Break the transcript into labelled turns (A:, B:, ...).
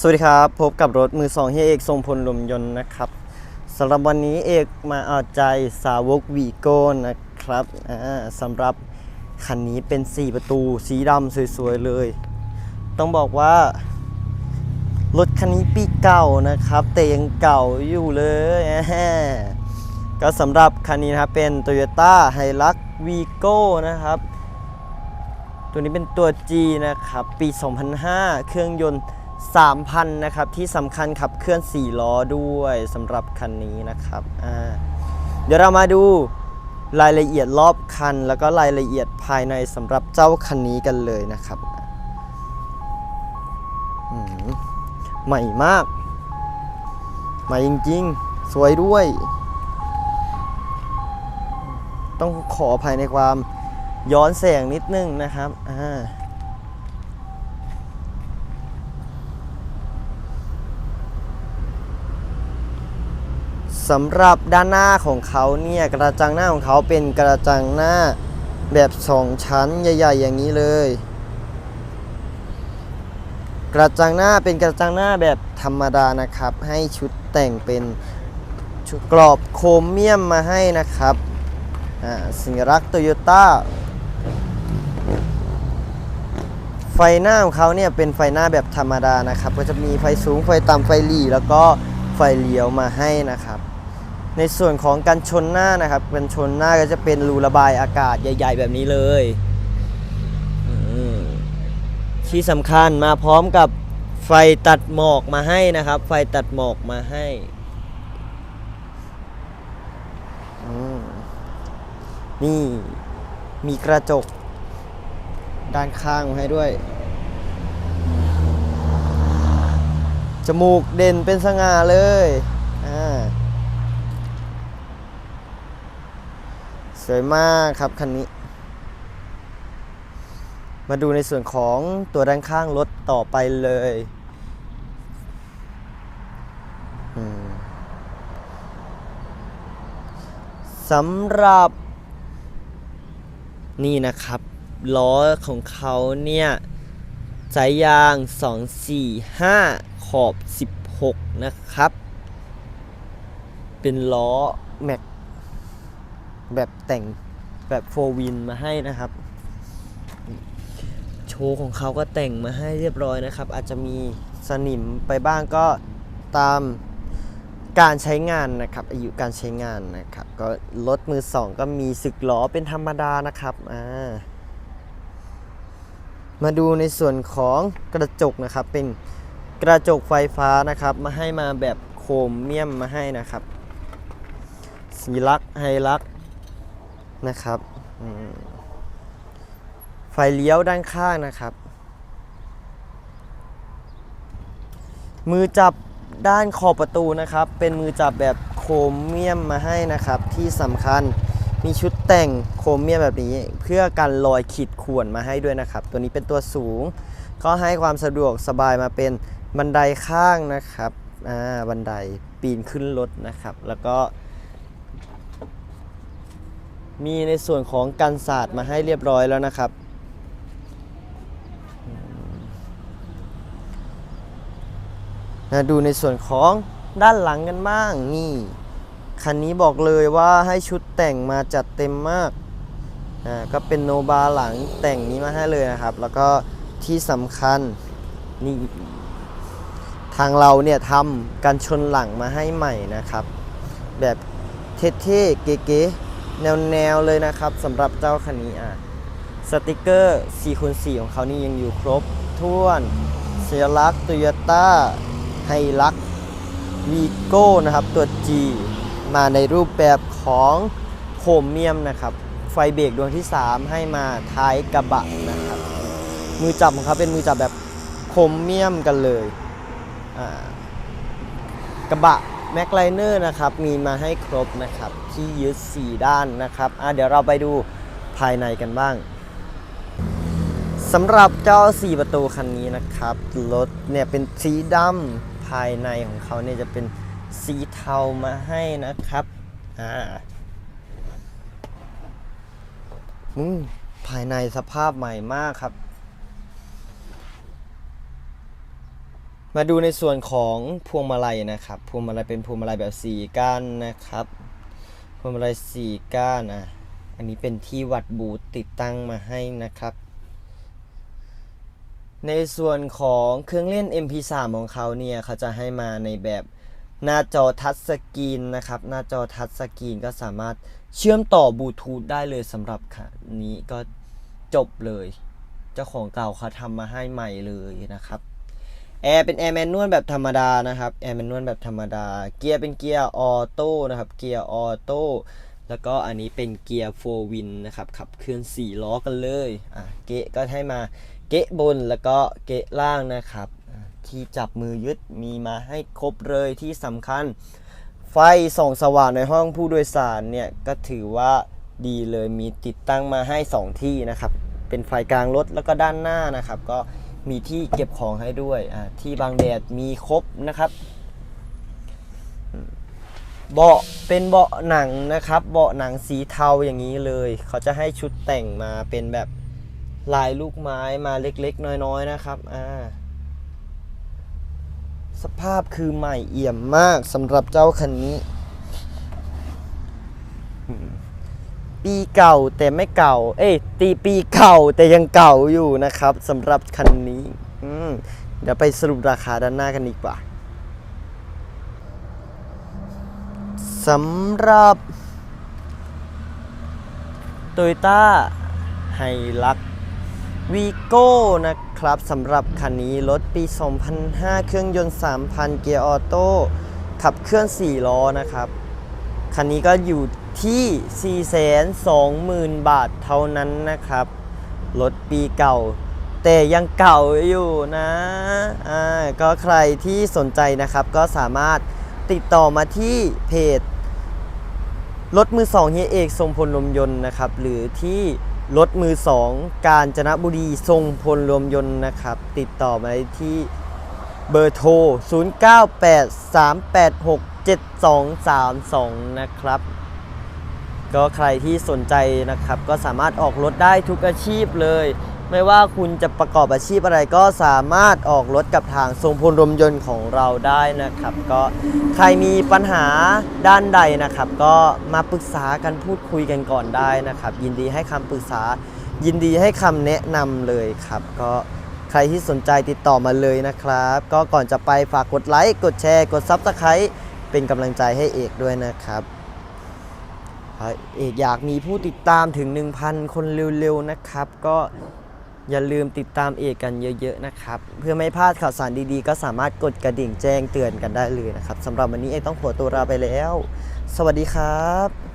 A: สวัสดีครับ พบกับรถมือสองเฮียเอกทรงพลลมยนต์นะครับสำหรับวันนี้เอกมาเอาใจสาวกวีโก้นะครับสำหรับคันนี้เป็น 4 ประตูสีดำสวยๆเลย ต้องบอกว่า รถคันนี้ปีเก่านะครับ แต่ยังเก่าอยู่เลยก็สำหรับคันนี้นะครับเป็น Toyota Hilux Vigo นะครับ ตัวนี้เป็นตัว G นะครับ ปี 2005 เครื่องยนต์ 3,000 นะครับ ที่สำคัญขับเคลื่อน 4 ล้อด้วยสำหรับคันนี้นะครับเดี๋ยวเรามาดูรายละเอียดรอบคัน แล้วก็รายละเอียดภายในสำหรับเจ้าคันนี้กันเลยนะครับใหม่มาก ใหม่จริงๆ สวยด้วย ต้องขออภัยในความย้อนแสงนิดนึงนะครับอ่า สำหรับด้านหน้าของเขาเนี่ยกระจังหน้าของเขาเป็นกระจังหน้าแบบสองชั้นใหญ่ๆ อย่างนี้เลย กระจังหน้าเป็นกระจังหน้าแบบธรรมดานะครับ ให้ชุดแต่งเป็นชุดกรอบโครเมียมมาให้นะครับสัญลักษณ์โตโยต้าไฟหน้าของเขาเนี่ยเป็นไฟหน้าแบบธรรมดานะครับ ก็จะมีไฟสูงไฟต่ำไฟหลีแล้วก็ไฟเลี้ยวมาให้นะครับ ในส่วนของการชนหน้านะครับกันชนหน้าก็จะเป็นรูระบายอากาศใหญ่ ๆ แบบนี้เลยที่สำคัญมาพร้อมกับไฟตัดหมอกมาให้นะครับ ไฟตัดหมอกมาให้นี่มีกระจก ด้านข้างมาให้ด้วย จมูกเด่นเป็นสง่าเลยอ่า สวยมากครับคันนี้ มาดูในส่วนของตัวด้านข้างรถต่อไปเลยสำหรับนี่นะครับล้อของเขาเนี่ยสายยาง 245 ขอบ 16 นะครับ เป็นล้อแม็ก แบบแต่งแบบโฟวินมาให้นะครับ โชว์ของเขาก็แต่งมาให้เรียบร้อยนะครับ อาจจะมีสนิมไปบ้างก็ตามการใช้งานนะครับ อายุการใช้งานนะครับ ก็รถมือสองก็มีสึกล้อเป็นธรรมดานะครับอ่ามาดูในส่วนของกระจกนะครับ เป็นกระจกไฟฟ้านะครับ มาให้มาแบบโครเมียมมาให้นะครับสีลักษ์ไฮลักษ์ นะครับไฟเลี้ยวด้านข้างนะครับ มือจับด้านขอบประตูนะครับ เป็นมือจับแบบโครเมียมมาให้นะครับ ที่สำคัญมีชุดแต่งโครเมียมแบบนี้ เพื่อกันรอยขีดข่วนมาให้ด้วยนะครับ ตัวนี้เป็นตัวสูง ก็ให้ความสะดวกสบายมาเป็นบันไดข้างนะครับ อ่า บันไดปีนขึ้นรถนะครับ แล้วก็ มีในส่วนของกันศาสตร์มาให้เรียบร้อยแล้วนะครับ นะดูในส่วนของด้านหลังกันบ้างนี่คันนี้บอกเลยว่าให้ชุดแต่งมาจัดเต็มมากอ่าก็เป็นโนบาหลังแต่งนี้มาให้เลยนะครับ แล้วก็ที่สำคัญนี่ทางเราเนี่ยทำกันชนหลังมาให้ใหม่นะครับ แบบเท่ๆเก๋ๆ แนวๆเลยนะครับสำหรับเจ้าคันนี้อะสติกเกอร์4คูณ4ของเขานี่ยังอยู่ครบถ้วนเซลักโตโยต้าไฮลักวีโก้นะครับ ตัว G มาในรูปแบบของโครเมียมนะครับ ไฟเบรกดวงที่ 3 ให้มาท้ายกระบะนะครับ มือจับของเขาเป็นมือจับแบบโครเมียมกันเลย กระบะ แม็กไลเนอร์นะครับมีมาให้ครบนะครับที่ยึด 4 ด้านนะครับอะเดี๋ยวเราไปดูภายในกันบ้างสำหรับเจ้า 4 ประตูคันนี้นะครับรถเนี่ยเป็นสีดำภายในของเขาเนี่ยจะเป็นสีเทามาให้นะครับอ่าอืมภายในสภาพใหม่มากครับ มาดูในส่วนของพวงมาลัยนะครับพวงมาลัยเป็นพวงมาลัยแบบสี่ก้านนะครับพวงมาลัยสี่ก้านอะอันนี้เป็นที่วัดบูทติดตั้งมาให้นะครับ ในส่วนของเครื่องเล่น MP3 ของเขาเนี่ยเขาจะให้มาในแบบหน้าจอทัชสกรีนนะครับ หน้าจอทัชสกรีนก็สามารถเชื่อมต่อบลูทูธได้เลยสำหรับคันนี้ก็จบเลย เจ้าของเก่าเขาทำมาให้ใหม่เลยนะครับ แอร์เป็นแอร์แมนนวลแบบธรรมดานะครับแอร์แมนนวลแบบธรรมดา เกียร์เป็นเกียร์ออโต้นะครับเกียร์ออโต้แล้วก็อันนี้เป็นเกียร์โฟวินนะครับขับเคลื่อน 4 ล้อกันเลยอะเกะก็ให้มาเกะบนแล้วก็เกะล่างนะครับ ที่จับมือยึดมีมาให้ครบเลยที่สำคัญ ไฟส่องสว่างในห้องผู้โดยสารเนี่ยก็ถือว่าดีเลยมีติดตั้งมาให้ 2 ที่นะครับ เป็นไฟกลางรถแล้วก็ด้านหน้านะครับ ก็ มีที่เก็บของให้ด้วยที่บางแดดมีครบนะครับเบาะเป็นเบาะหนังนะครับ เบาะหนังสีเทาอย่างนี้เลย เขาจะให้ชุดแต่งมาเป็นแบบลายลูกไม้มาเล็กๆ น้อยๆนะครับอ่าสภาพคือใหม่เอี่ยมมากสำหรับเจ้าคันนี้อืม ปีเก่าแต่ไม่เก่า เอ้ยตีปีเก่าแต่ยังเก่าอยู่นะครับสำหรับคันนี้อืมเดี๋ยวไปสรุปราคาด้านหน้ากันดีกว่าสำหรับ Toyota h i l u x วีโก้นะครับสำหรับคันนี้รถปี 2005 เครื่องยนต์ 3,000 เกียร์ออโต้ขับเคลื่อน 4 ล้อนะครับ คันนี้ก็อยู่ ที่ 420,000 บาทเท่านั้นนะครับ รถปีเก่า แต่ยังเก่าอยู่นะอ่าก็ใครที่สนใจนะครับ ก็สามารถติดต่อมาที่เพจรถมือสองเฮียเอกทรงพลลมยนต์นะครับ หรือที่รถมือสองกาญจนบุรีทรงพลลมยนต์นะครับ ติดต่อมาที่เบอร์โทร 0983867232 นะครับ ก็ใครที่สนใจนะครับก็สามารถออกรถได้ทุกอาชีพเลย ไม่ว่าคุณจะประกอบอาชีพอะไรก็สามารถออกรถกับทางทรงพลรมยนต์ของเราได้นะครับ ก็ใครมีปัญหาด้านใดนะครับ ก็มาปรึกษากันพูดคุยกันก่อนได้นะครับ ยินดีให้คำปรึกษา ยินดีให้คำแนะนำเลยครับ ก็ใครที่สนใจติดต่อมาเลยนะครับ ก็ก่อนจะไปฝากกดไลค์กดแชร์ กด Subscribe เป็นกำลังใจให้เอกด้วยนะครับ เอกอยากมีผู้ติดตามถึง 1,000 คนเร็วๆนะครับ ก็อย่าลืมติดตามเอกกันเยอะๆนะครับ เพื่อไม่พลาดข่าวสารดีๆ ก็สามารถกดกระดิ่งแจ้งเตือนกันได้เลยนะครับสำหรับวันนี้เอกต้องขอตัวลาไปแล้ว สวัสดีครับ